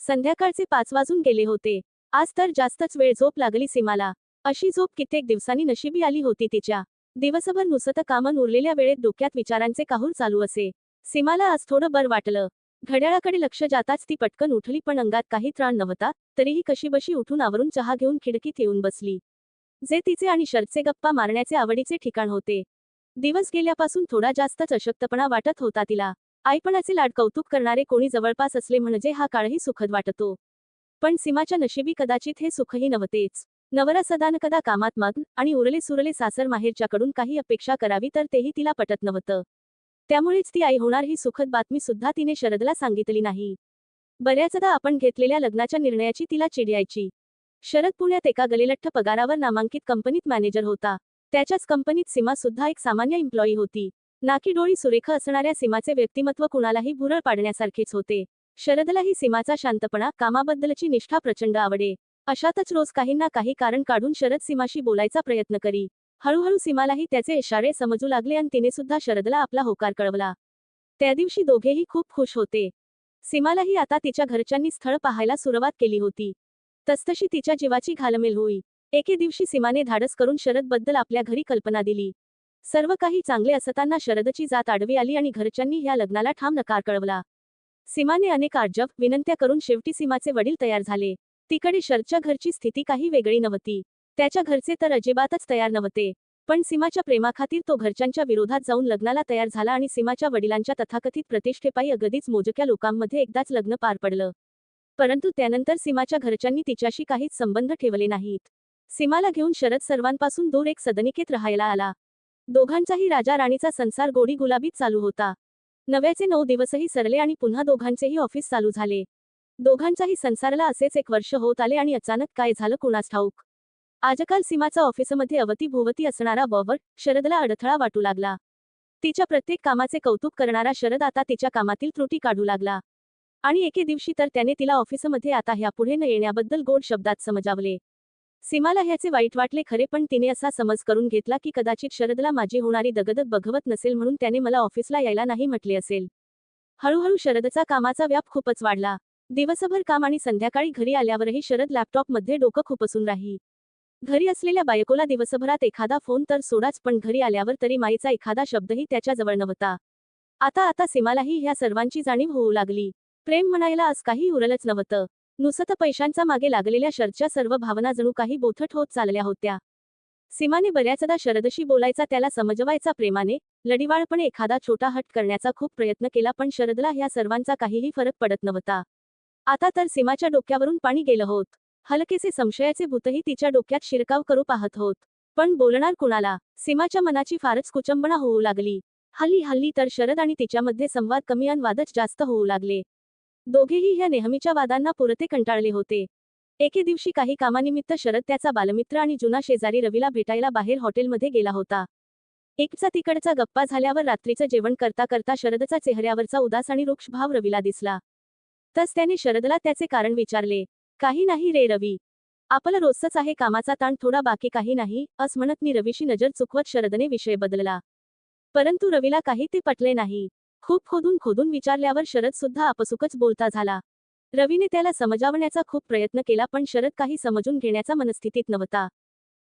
संध्याकाळचे पाच वाजून गेले होते. आज तर जास्तच वेळ झोप लागली सीमाला. अशी झोप कित्येक दिवसांनी नशिबी आली होती तिच्या. दिवसभर नुसतं कामन उरलेल्या वेळेत डोक्यात विचारांचे काहूर चालू असे. सीमाला आज थोडं बरं वाटलं. घड्याळाकडे लक्ष जाताच ती पटकन उठली पण अंगात काही त्राण नव्हता तरीही कशीबशी उठून आवरून चहा घेऊन खिडकीत येऊन बसली. जे तिचे आणि शर्टचे गप्पा मारण्याचे आवडीचे ठिकाण होते. दिवस गेल्यापासून थोडा जास्तच अशक्तपणा वाटत होता तिला. आईपणाचे लाड कौतुक करणारे कोणी जवळपास असले म्हणजे हा काळही सुखद वाटतो. पण सीमाच्या नशिबी कदाचित हे सुखही नव्हतेच. नवरा सदानकदा कामात मग्न आणि उरले सुरले सासर माहेरच्याकडून काही अपेक्षा करावी तर तेही तिला पटत नव्हतं. त्यामुळेच ती आई होणार ही सुखद बातमी सुद्धा तिने शरदला सांगितली नाही. बऱ्याचदा आपण घेतलेल्या लग्नाच्या निर्णयाची तिला चिडयायची. शरद पुण्यात एका गलिलठ्ठ पगारावर नामांकित कंपनीत मॅनेजर होता. त्याच्याच कंपनीत सीमा सुद्धा एक सामान्य एम्प्लॉई होती. नाकी डोळी सुरेख असणाऱ्या सीमाचे व्यक्तिमत्व कुणालाही भुरळ पाडण्यासारखेच होते. शरदलाही सीमाचा शांतपणा कामाबद्दलची निष्ठा प्रचंड आवडे. अशातच रोज काहींना काही कारण काढून शरद सीमाशी बोलायचा प्रयत्न करी. हळूहळू सीमालाही त्याचे इशारे समजू लागले आणि तिने सुद्धा शरदला आपला होकार कळवला. त्या दिवशी दोघेही खूप खुश होते. सीमालाही आता तिच्या घरच्यांनी स्थळ पाहायला सुरुवात केली होती. तसतशी तिच्या जीवाची घालमेल होई. एके दिवशी सीमाने धाडस करून शरदबद्दल आपल्या घरी कल्पना दिली. सर्व काही चांगले असताना शरदची जात आडवी आली आणि घरच्यांनी ह्या लग्नाला ठाम नकार कळवला. सीमाने अनेक आर्जव विनंत्या करून शेवटी सीमाचे वडील तयार झाले. तिकडे शरदच्या घरची स्थिती काही वेगळी नव्हती. त्याच्या घरचे तर अजिबातच तयार नव्हते. पण सीमाच्या प्रेमाखातीर तो घरच्यांच्या विरोधात जाऊन लग्नाला तयार झाला आणि सीमाच्या वडिलांच्या तथाकथित प्रतिष्ठेपायी अगदीच मोजक्या लोकांमध्ये एकदाच लग्न पार पडलं. परंतु त्यानंतर सीमाच्या घरच्यांनी तिच्याशी काहीच संबंध ठेवले नाहीत. सीमाला घेऊन शरद सर्वांपासून दूर एक सदनिकेत राहायला आला. दोघांचाही राजा राणीचा संसार गोडी गुलाबीत चालू होता. नव्याचे नऊ दिवसही सरले आणि पुन्हा दोघांचेही ऑफिस चालू झाले. दोघांच्याही संसाराला असेच एक वर्ष होत आले आणि अचानक काय झालं कुणास ठाऊक. आजकाल सीमाचा ऑफिसमध्ये अवती भोवती असणारा बॉबट शरदला अडथळा वाटू लागला. तिच्या प्रत्येक कामाचे कौतुक करणारा शरद आता तिच्या कामातील त्रुटी काढू लागला. आणि एके दिवशी तर त्याने तिला ऑफिसमध्ये आता ह्यापुढे न येण्याबद्दल गोड शब्दात समजावले. सीमाला ह्याचे वाईट वाटले खरे पण तिने असा समज करून घेतला की कदाचित शरदला माझी होणारी दगदग बघवत नसेल म्हणून त्याने मला ऑफिसला यायला नाही म्हटले असेल. हळूहळू शरदचा कामाचा व्याप खूपच वाढला. दिवसभर काम आणि संध्याकाळी घरी आल्यावरही शरद लॅपटॉपमध्ये डोकं खुपसून राही घरी असलेल्या बायकोला दिवसभरात एखादा फोन तर सोडाच पण घरी आल्यावर तरी माईचा एखादा शब्दही त्याच्याजवळ नव्हता. आता आता सीमालाही ह्या सर्वांची जाणीव होऊ लागली. प्रेम म्हणायला आज काही उरलंच नव्हतं. नुसतं पैशांचा मागे लागलेल्या शरदच्या सर्व भावना जणू काही बोथट होत चालल्या होत्या. सीमाने बऱ्याचदा शरदशी बोलायचा त्याला समजवायचा प्रेमाने लढिवाळपणे एखादा छोटा हट करण्याचा खूप प्रयत्न केला पण शरदला ह्या सर्वांचा काहीही फरक पडत नव्हता. आता तर सीमाच्या डोक्यावरून पाणी गेलं होत. हलकेसे संशयाचे भूतही तिच्या डोक्यात शिरकाव करू पाहत होत. पण बोलणार कुणाला? सीमाच्या मनाची फारच कुचंबणा होऊ लागली. हल्ली हल्ली तर शरद आणि तिच्यामध्ये संवाद कमी आणि वादच जास्त होऊ लागले. दोघेही ह्या नेहमीच्या वादांना पुरते कंटाळले होते. एके दिवशी काही कामानिमित्त शरद त्याचा बालमित्र आणि जुना शेजारी रवीला भेटायला बाहेर हॉटेलमध्ये गेला होता. एकचा तिकडचा गप्पा झाल्यावर रात्रीचं जेवण करता करता शरदचा चेहऱ्यावरचा उदास आणि रुक्ष भाव रवीला दिसला. तस त्याने शरदला त्याचे कारण विचारले. काही नाही रे रवी. आपलं रोजच आहे कामाचा ताण थोडा बाकी काही नाही अस म्हणत मी रवीशी नजर चुकवत शरदने विषय बदलला. परंतु रवीला काही ते पटले नाही. खूप खोदून खोदून विचारल्यावर शरद सुद्धा आपसुकच बोलता झाला. रवीने त्याला समजावण्याचा खूप प्रयत्न केला पण शरद काही समजून घेण्याचा मनस्थितीत नव्हता.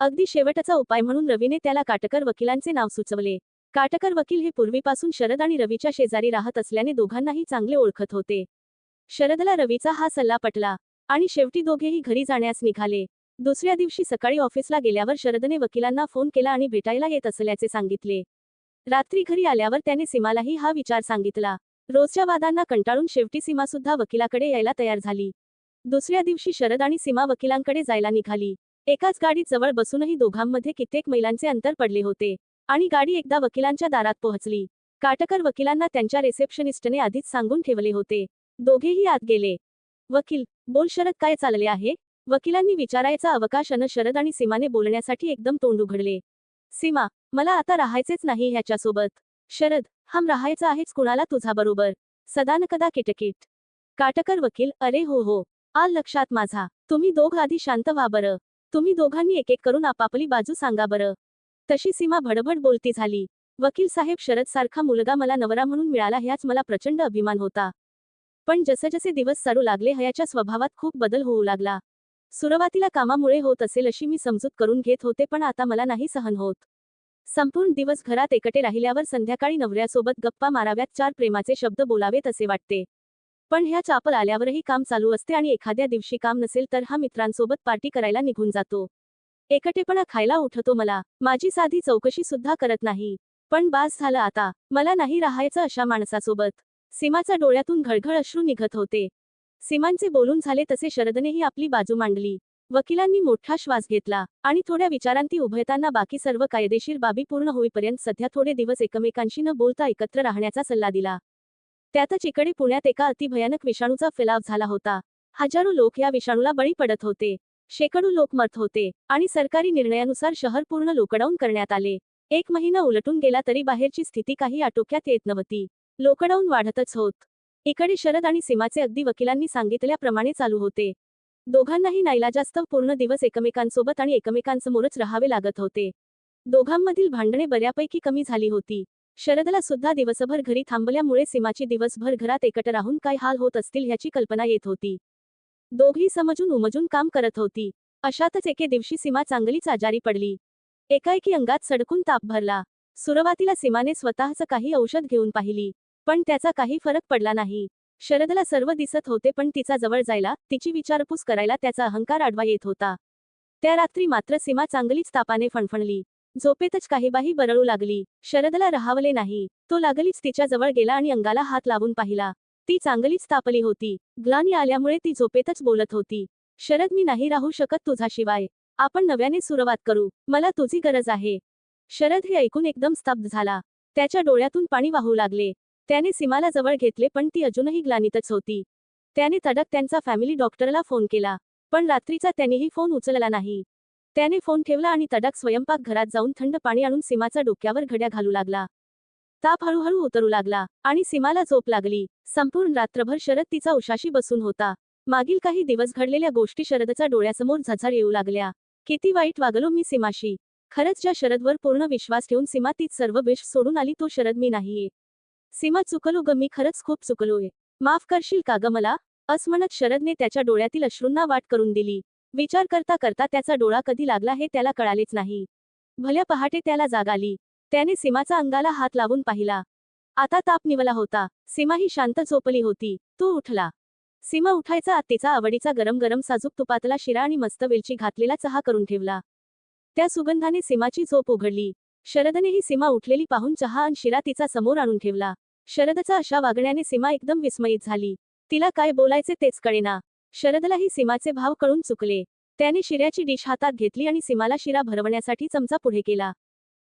अगदी शेवटचा उपाय म्हणून रवीने त्याला काटकर वकिलांचे नाव सुचवले. काटकर वकील हे पूर्वीपासून शरद आणि रवीच्या शेजारी राहत असल्याने दोघांनाही चांगले ओळखत होते. शरदला रवीचा हा सल्ला पटला आणि शेवटी दोघेही घरी जाण्यास निघाले. दुसऱ्या दिवशी सकाळी ऑफिसला गेल्यावर शरदने वकिलांना फोन केला आणि भेटायला येत असल्याचे सांगितले. रात्री घरी आल्यावर त्याने सीमालाही हा विचार सांगितला. रोजच्या वादांना कंटाळून शेवटी सीमा सुद्धा वकिलाकडे यायला तयार झाली. दुसऱ्या दिवशी शरद आणि सीमा वकिलांकडे जायला निघाली. एकाच गाडीत जवळ बसूनही दोघांमध्ये कित्येक मैलांचे अंतर पडले होते आणि गाडी एकदा वकिलांच्या दारात पोहोचली. काटकर वकिलांना त्यांच्या रिसेप्शनिस्टने आधीच सांगून ठेवले होते. दोघेही आत गेले. वकील बोल शरद काय चालले आहे? वकिलांनी विचारायचा अवकाश अन शरद आणि सीमाने बोलण्यासाठी एकदम तोंड उघडले. सीमा मला आता राहायचेच नाही ह्याच्यासोबत. शरद हम राहायचं आहेच कुणाला तुझा बरोबर सदानकदा किटकिट. काटकर वकील अरे हो हो. आल लक्षात माझा. तुम्ही दोघ आधी शांत व्हा बरं. तुम्ही दोघांनी एक एक करून आपापली बाजू सांगा बरं. तशी सीमा भडभड बोलती झाली. वकील साहेब शरद सारखा मुलगा मला नवरा म्हणून मिळाला ह्याच मला प्रचंड अभिमान होता. पण जसजसे दिवस सरू लागले हयाच्या स्वभावात खूप बदल होऊ लागला. सुरुवातीला कामामुळे होत असेल अशी मी समजूत करून घेत होते पण आता मला नाही सहन होत. संपूर्ण दिवस घरात एकटे राहिल्यावर संध्याकाळी नवऱ्यासोबत गप्पा माराव्यात चार प्रेमाचे शब्द बोलावेत असे वाटते. पण ह्या चापल आल्यावरही काम चालू असते आणि एखाद्या दिवशी काम नसेल तर हा मित्रांसोबत पार्टी करायला निघून जातो. एकटेपणा खायला उठतो मला. माझी साधी चौकशी सुद्धा करत नाही. पण बास झालं आता. मला नाही राहायचं अशा माणसासोबत. सीमाचा डोळ्यातून घळघळ अश्रू निघत होते. सीमांचे बोलून झाले तसे शरदनेही आपली बाजू मांडली. वकिलांनी मोठा श्वास घेतला आणि थोड्या विचारांती उभयतांना बाकी सर्व कायदेशीर बाबी पूर्ण होईपर्यंत सध्या थोडे दिवस एकमेकांशी न बोलता एकत्र राहण्याचा सल्ला दिला. त्यातच इकडे पुण्यात एका अतिभयानक विषाणूचा फैलाव झाला होता. हजारो लोक या विषाणूला बळी पडत होते. शेकडो लोक मरत होते आणि सरकारी निर्णयानुसार शहर पूर्ण लोकडाऊन करण्यात आले. एक महिना उलटून गेला तरी बाहेरची स्थिती काही आटोक्यात येत नव्हती. लोकडाऊन वाढतच होत इकडे शरद आणि सीमाचे अगदी वकिलांनी सांगितल्याप्रमाणे चालू होते. दोघांनाही नाईलाजास्तव पूर्ण दिवस एकमेकांसोबत आणि एकमेकांसमोरच राहावे लागत होते. दोघांमधील भांडणे बऱ्यापैकी कमी झाली होती. शरदला सुद्धा दिवसभर घरी थांबल्यामुळे सीमाची दिवसभर घरात एकट राहून काय हाल होत असतील ह्याची कल्पना येत होती. दोघी समजून उमजून काम करत होती. अशातच एके दिवशी सीमा चांगलीच आजारी पडली. एकाएकी अंगात सडकून ताप भरला. सुरुवातीला सीमाने स्वतःच काही औषध घेऊन पाहिली. पण त्याचा काही फरक पडला नाही. शरदला सर्व दिसत होते पण तिचा जवळ जायला तिची विचारपूस करायला त्याचा अहंकार आडवा येत होता. त्या रात्री मात्र सीमा चांगलीच तापाने फणफणली. झोपेतच काहीबाही बरळू लागली. शरदला राहावले नाही. तो लागलीच तिच्या जवळ गेला आणि अंगाला हात लावून पाहिला. ती चांगलीच तापली होती. ग्लानी आल्यामुळे ती झोपेतच बोलत होती. शरद मी नाही राहू शकत तुझ्याशिवाय. आपण नव्याने सुरुवात करू. मला तुझी गरज आहे. शरद हे ऐकून एकदम स्तब्ध झाला. त्याच्या डोळ्यातून पाणी वाहू लागले. त्याने सीमाला जवळ घेतले पण ती अजूनही ग्लानीतच होती. त्याने तडक त्यांचा फॅमिली डॉक्टरला फोन केला पण रात्रीचा त्यानेही फोन उचलला नाही. त्याने फोन ठेवला आणि तडक स्वयंपाक घरात जाऊन थंड पाणी आणून सीमाचा डोक्यावर घड्या घालू लागला. ताप हळूहळू उतरू लागला आणि सीमाला झोप लागली. संपूर्ण रात्रभर शरद तिचा उशाशी बसून होता. मागील काही दिवस घडलेल्या गोष्टी शरदच्या डोळ्यासमोर झझार येऊ लागल्या. किती वाईट वागलो मी सीमाशी. खरंच ज्या शरदवर पूर्ण विश्वास ठेवून सीमा तीच सर्व विष सोडून आली तो शरद मी नाहीये. सीमा चुकलो ग मी खरंच खूप चुकलोय माफ करशील का ग मला? अस म्हणत शरदने त्याच्या डोळ्यातील अश्रूंना वाट करून दिली. विचार करता करता त्याचा डोळा कधी लागला हे त्याला कळालेच नाही. भल्या पहाटे त्याला जाग आली. त्याने सीमाचा अंगाला हात लावून पाहिला. आता ताप निवला होता. सीमा ही शांत झोपली होती. तो उठला. सीमा उठायचा आत तिचा आवडीचा गरम गरम साजूक तुपातला शिरा आणि मस्त वेलची घातलेला चहा करून ठेवला. त्या सुगंधाने सीमाची झोप उघडली. शरदने ही सीमा उठलेली पाहून चहा आणि शिरा तिचा समोर आणून ठेवला. शरदचा अशा वागण्याने सीमा एकदम विस्मयित झाली. तिला काय बोलायचे तेच कळेना. शरदलाही सीमाचे भाव कळून चुकले. त्याने शिऱ्याची डिश हातात घेतली आणि सीमाला शिरा भरवण्यासाठी चमचा पुढे केला.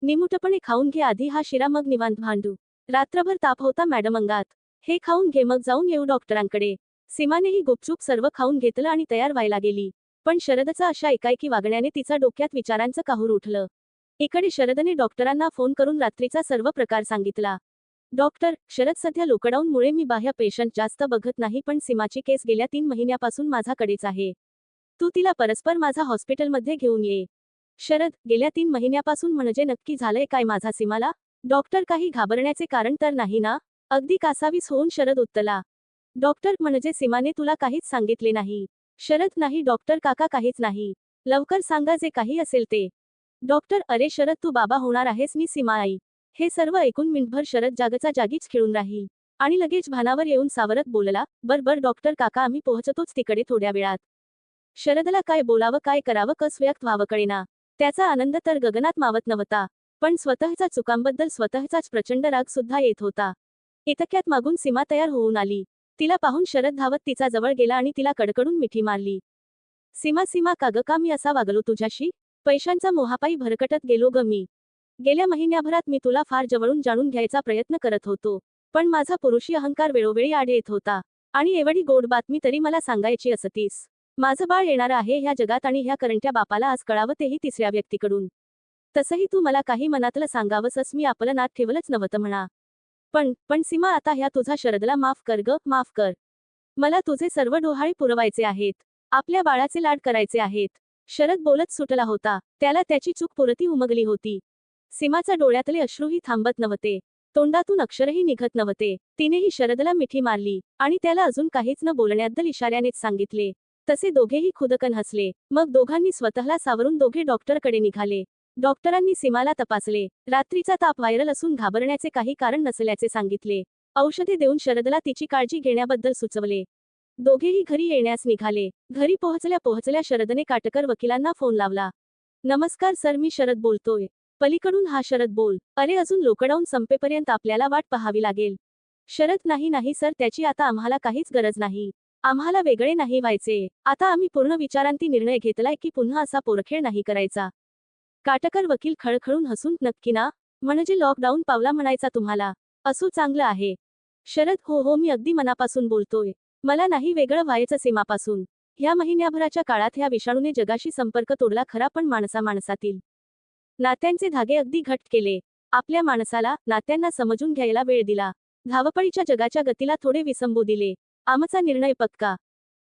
निमुटपणे खाऊन घे आधी हा शिरा मग निवांत भांडू. रात्रभर ताप होता मॅडम अंगात. हे खाऊन घे मग जाऊन येऊ डॉक्टरांकडे. सीमानेही गुपचूप सर्व खाऊन घेतलं आणि तयार व्हायला गेली. पण शरदचा अशा एकाएकी वागण्याने तिचा डोक्यात विचारांचं काहूर उठलं. इकडे शरदने डॉक्टरांना फोन करून रात्रीचा सर्व प्रकार सांगितला. डॉक्टर शरद सध्या लॉकडाऊनमुळे मी बाह्य पेशंट जास्त बघत नाही पण सीमाची केस गेल्या तीन महिन्यापासून माझ्याकडेच आहे. तू तिला परस्पर माझा हॉस्पिटलमध्ये घेऊन ये. शरद गेल्या तीन महिन्यापासून म्हणजे नक्की झालंय काय माझा सीमाला? डॉक्टर काही घाबरण्याचे कारण तर नाही ना? अगदी कासावीस होऊन शरद उत्तला. डॉक्टर म्हणजे सीमाने तुला काहीच सांगितले नाही. शरद नाही डॉक्टर काका काहीच नाही. लवकर सांगा जे काही असेल ते. डॉक्टर अरे शरद तू बाबा होणार आहेस मी सीमा आई. हे सर्व ऐकून मिनिटभर शरद जागचा जागीच खेळून राहील. आणि लगेच भानावर येऊन सावरत बोलला बर बर डॉक्टर काका आम्ही पोहोचतोच तिकडे थोड्या वेळात. शरदला काय बोलावं काय करावं कस व्यक्त व्हावं कळेना. त्याचा आनंद तर गगनात मावत नव्हता. पण स्वतःच्या चुकांबद्दल स्वतःचाच प्रचंड राग सुद्धा येत होता. इतक्यात मागून सीमा तयार होऊन आली. तिला पाहून शरद धावत तिचा जवळ गेला आणि तिला कडकडून मिठी मारली. सीमा सीमा काग का मी असा वागलो तुझ्याशी? पैशांचा मोहापायी भरकटत गेलो ग मी. गेल्या महिन्याभरात मी तुला फार जवळून जाणून घ्यायचा प्रयत्न करत होतो पण माझा पुरुषी अहंकार वेळोवेळी आड येत होता. आणि एवढी गोड बातमी तरी मला सांगायची असतीस. माझं बाळ येणार आहे ह्या जगात आणि ह्या करंट्या बापाला आज कळावं तेही तिसऱ्या व्यक्तीकडून. तसंही तू मला काही मनातलं सांगावंसच मी आपलं नात ठेवलंच नव्हतं म्हणा. पण पण सीमा आता ह्या तुझा शरदला माफ कर ग माफ कर. मला तुझे सर्व डोहाळे पुरवायचे आहेत. आपल्या बाळाचे लाड करायचे आहेत. शरद बोलत सुटला होता. त्याला त्याची चूक पुरती उमगली होती. सीमाचा डोळ्यातले अश्रूही थांबत नव्हते. तोंडातून अक्षरही निघत नव्हते. तिनेही शरदला मिठी मारली आणि त्याला अजून काहीच न बोलण्याबद्दल इशाऱ्यानेच सांगितले. तसे दोघेही खुदकन हसले. मग दोघांनी स्वतःला सावरून दोघे डॉक्टरकडे निघाले. डॉक्टरांनी सीमाला तपासले. रात्रीचा ताप व्हायरल असून घाबरण्याचे काही कारण नसल्याचे सांगितले. औषधे देऊन शरदला तिची काळजी घेण्याबद्दल सुचवले. दोघेही घरी येण्यास निघाले. घरी पोहोचल्या पोहोचल्या शरदने काटकर वकिलांना फोन लावला. नमस्कार सर मी शरद बोलतोय. पलीकडून हा शरद बोल. अरे अजून लोकडाऊन संपेपर्यंत आपल्याला वाट पाहावी लागेल. शरद नाही नाही सर त्याची आता आम्हाला काहीच गरज नाही. आम्हाला वेगळे नाही व्हायचे. आता आम्ही पूर्ण विचारांती निर्णय घेतलाय की पुन्हा असा पोरखेळ नाही करायचा. काटकर वकील खळखळून हसून नक्की ना? म्हणजे लॉकडाऊन पावला म्हणायचा तुम्हाला. असो चांगलं आहे. शरद हो हो मी अगदी मनापासून बोलतोय. मला नाही वेगळं व्हायचं सीमापासून. ह्या महिन्याभराच्या काळात ह्या विषाणूने जगाशी संपर्क तोडला खरा पण माणसा माणसातील. नात्यांचे धागे अगदी घट केले. आपल्या माणसाला नात्यांना समजून घ्यायला वेळ दिला. धावपळीच्या जगाच्या गतीला थोडे विसंबू दिले. आमचा निर्णय पक्का.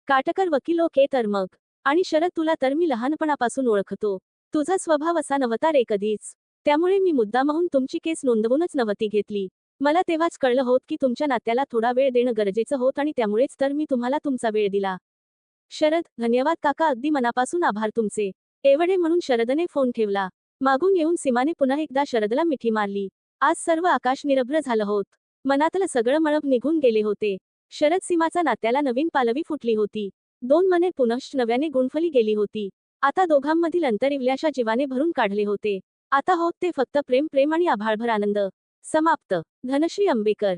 काटकर वकील ओके तर मग. आणि शरद तुला तर मी लहानपणापासून ओळखतो. तुझा स्वभाव असा नव्हता रे कधीच. त्यामुळे मी मुद्दामहून तुमची केस नोंदवूनच नव्हती घेतली. मला तेव्हाच कळलं होत की तुमच्या नात्याला थोडा वेळ देणं गरजेचं होत आणि त्यामुळेच तर मी तुम्हाला तुमचा वेळ दिला. शरद धन्यवाद काका अगदी मनापासून आभार तुमचे. एवढे म्हणून शरदने फोन ठेवला. मागून येऊन सीमाने पुन्हा एकदा शरदला मिठी मारली. आज सर्व आकाश निरभ्र झालं होत. मनातलं सगळं मळब निघून गेले होते. शरद सीमाचा नात्याला नवीन पालवी फुटली होती. दोन मने पुनश्च नव्याने गुणफली गेली होती. आता दोघांमधील अंतर इवल्याशा जीवाने भरून काढले होते. आता होत ते फक्त प्रेम प्रेम आणि आभाळभर आनंद. समाप्त. धनश्री अंबेकर